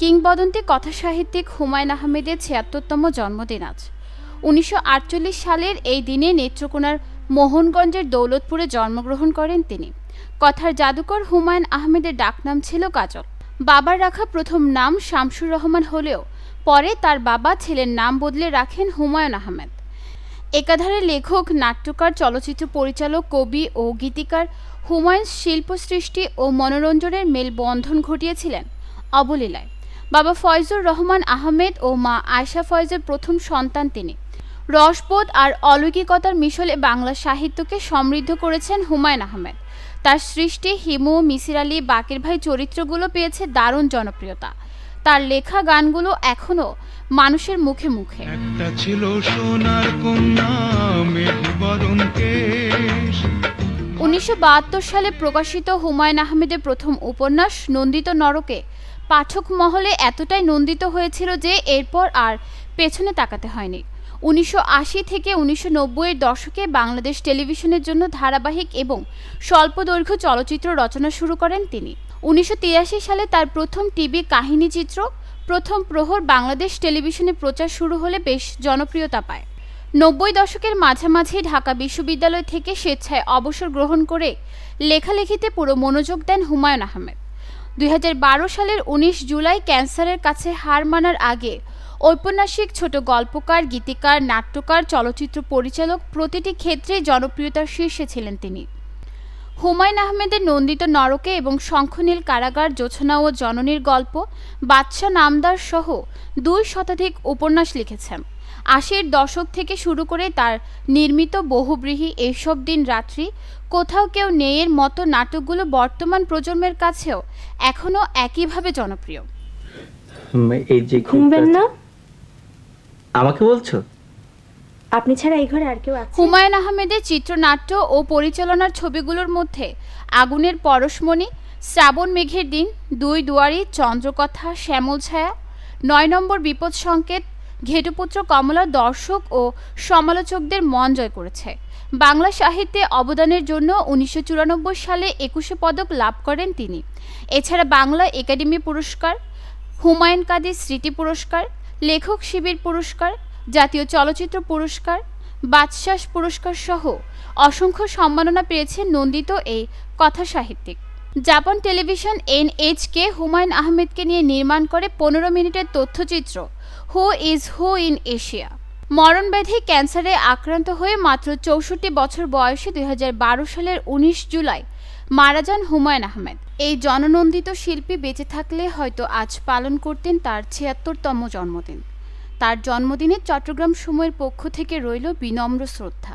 কিংবদন্তি কথাসাহিত্যিক হুমায়ুন আহমেদের ছিয়াত্তরতম জন্মদিন আজ। উনিশশো আটচল্লিশ সালের এই দিনে নেত্রকোনার মোহনগঞ্জের দৌলতপুরে জন্মগ্রহণ করেন তিনি। কথার জাদুকর হুমায়ুন আহমেদের ডাকনাম ছিল কাজল। বাবার রাখা প্রথম নাম শামসুর রহমান হলেও পরে তার বাবা ছেলের নাম বদলে রাখেন হুমায়ুন আহমেদ। একাধারে লেখক, নাট্যকার, চলচ্চিত্র পরিচালক, কবি ও গীতিকার হুমায়ুন শিল্প সৃষ্টি ও মনোরঞ্জনের মেলবন্ধন ঘটিয়েছিলেন অবলীলায়। বাবা ফয়জুর রহমান আহমেদ ও মা আয়শা ফয়জের প্রথম সন্তান তিনি। রসবোধ আর অলৌকিকতার মিশলে বাংলা সাহিত্যকে সমৃদ্ধ করেছেন হুমায়ুন আহমেদ। তার সৃষ্টি হিমু, মিসির আলী, বাকের ভাই চরিত্রগুলো পেয়েছে দারুণ জনপ্রিয়তা। তার লেখা গানগুলো এখনও মানুষের মুখে মুখে। একটা ছিল সোনার কন্যা মেঘ বরণ কেশ। উনিশশো বাহাত্তর সালে প্রকাশিত হুমায়ুন আহমেদের প্রথম উপন্যাস নন্দিত নরকে পাঠক মহলে এতটাই নন্দিত হয়েছিল যে এরপর আর পেছনে তাকাতে হয়নি। উনিশশো আশি থেকে উনিশশো নব্বইয়ের দশকে বাংলাদেশ টেলিভিশনের জন্য ধারাবাহিক এবং স্বল্পদৈর্ঘ্য চলচ্চিত্র রচনা শুরু করেন তিনি। উনিশশো তিরাশি সালে তার প্রথম টিভি কাহিনীচিত্র প্রথম প্রহর বাংলাদেশ টেলিভিশনে প্রচার শুরু হলে বেশ জনপ্রিয়তা পায়। নব্বই দশকের মাঝামাঝি ঢাকা বিশ্ববিদ্যালয় থেকে স্বেচ্ছায় অবসর গ্রহণ করে লেখালেখিতে পুরো মনোযোগ দেন হুমায়ুন আহমেদ। দুই হাজার বারো সালের ১৯ জুলাই ক্যান্সারের কাছে হার মানার আগে ঔপন্যাসিক ছোট গল্পকার, গীতিকার, নাট্যকার, চলচ্চিত্র পরিচালক প্রতিটি ক্ষেত্রে জনপ্রিয়তার শীর্ষে ছিলেন তিনি। হুমায়ুন আহমেদের নন্দিত নরকে এবং শঙ্খনীল কারাগার, জোছনা ও জননীর গল্প বাদশা নামদার সহ দুই শতাধিক উপন্যাস লিখেছেন। আশির দশক থেকে শুরু করে তার নির্মিত বহুব্রীহি এইসব দিন রাত্রি কোথাও কেউ নেয়ের মতো নাটকগুলো বর্তমান প্রজন্মের কাছেও এখনও একইভাবে জনপ্রিয়। এই যে ঘুমবেন না? আমাকে বলছো? আপনি ছাড়া এই ঘরে আর কেউ আছে? হুমায়ুন আহমেদের চিত্রনাট্য ও পরিচালনার ছবিগুলোর মধ্যে আগুনের পরশমণি শ্রাবণ মেঘের দিন দুই দুয়ারি চন্দ্রকথা শ্যামল ছায়া নয় নম্বর বিপদ সংকেত ঘেটুপুত্র কমলা দর্শক ও সমালোচকদের মন জয় করেছে। বাংলা সাহিত্যে অবদানের জন্য উনিশশো চুরানব্বই সালে একুশে পদক লাভ করেন তিনি। এছাড়া বাংলা একাডেমি পুরস্কার, হুমায়ুন কাদের স্মৃতি পুরস্কার, লেখক শিবির পুরস্কার, জাতীয় চলচ্চিত্র পুরস্কার, বাদশাস পুরস্কার সহ অসংখ্য সম্মাননা পেয়েছেন নন্দিত এই কথা সাহিত্যিক জাপান টেলিভিশন এনএইচকে হুমায়ুন আহমেদকে নিয়ে নির্মাণ করে পনেরো মিনিটের তথ্যচিত্র, who is who in Asia. মরণব্যাধি ক্যান্সারে আক্রান্ত হয়ে মাত্র চৌষট্টি বছর বয়সে দুই হাজার বারো সালের উনিশ জুলাই মারা যান হুমায়ুন আহমেদ। এই জননন্দিত শিল্পী বেঁচে থাকলে হয়তো আজ পালন করতেন তার ছিয়াত্তরতম জন্মদিন। তার জন্মদিনে চট্টগ্রাম সময়ের পক্ষ থেকে রইল বিনম্র শ্রদ্ধা।